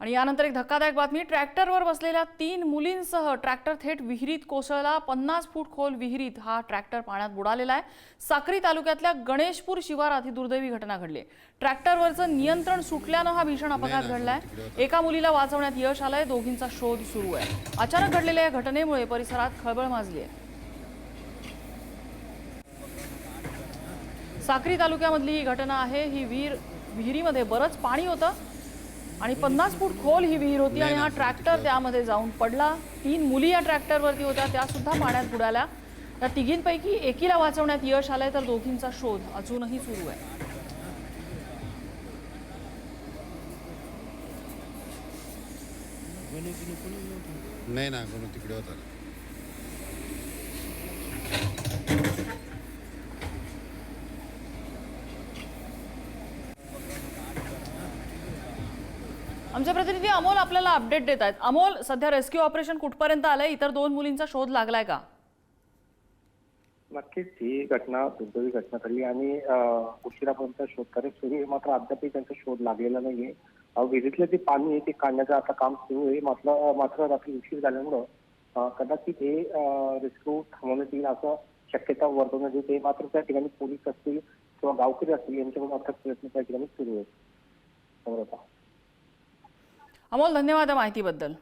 आणि यानंतर एक धक्कादायक बातमी ट्रॅक्टरवर बसलेल्या तीन मुलींसह ट्रॅक्टर थेट विहिरीत कोसळला. पन्नास फूट खोल विहिरीत हा ट्रॅक्टर पाण्यात बुडालेला आहे. साक्री तालुक्यातल्या गणेशपूर शिवारात ही दुर्दैवी घटना घडली. ट्रॅक्टरवरचं नियंत्रण सुटल्यानं हा भीषण अपघात घडलाय. एका मुलीला वाचवण्यात यश आलंय. दोघींचा शोध सुरू आहे. अचानक घडलेल्या या घटनेमुळे परिसरात खळबळ माजली आहे साक्री तालुक्यामधली ही घटना आहे. ही विहीर विहिरीमध्ये बरंच पाणी होतं. आणि पन्नास फूट खोल ही विहीर होती आणि हा ट्रॅक्टर त्यामध्ये जाऊन पडला. तीन मुली या ट्रॅक्टरवरती होत्या त्या सुद्धा पाण्यात बुडाल्या. या तिघींपैकी एकीला वाचवण्यात यश आलंय तर दोघींचा शोध अजूनही सुरू आहे. नाही ना तिकडे होता. आमचे प्रतिनिधी अमोल आपल्याला अपडेट देत आहेत. अमोल सध्या रेस्क्यू ऑपरेशन कुठपर्यंत आलंय? इतर दोन मुलींचा शोध लागलाय का? नक्कीच ही घटना दुर्दैवी घटना ठरली आणि उशिरापर्यंत शोध शोधकार्य सुरू आहे मात्र अद्यापही त्यांचा शोध लागलेला नाहीये. विहिरीतलं जे पाणी आहे ते काढण्याचं आता काम सुरू आहे. मात्र मात्र रात्री उशीर झाल्यामुळं कदाचित हे रेस्क्यू थांबवण्यात येईल असं शक्यता वर्तवण्यात येते मात्र त्या ठिकाणी पोलीस असतील किंवा गावकरी असतील यांच्याकडून अथक प्रयत्न त्या ठिकाणी सुरू आहेत. समोर आता अमोल धन्यवाद माहितीबद्दल.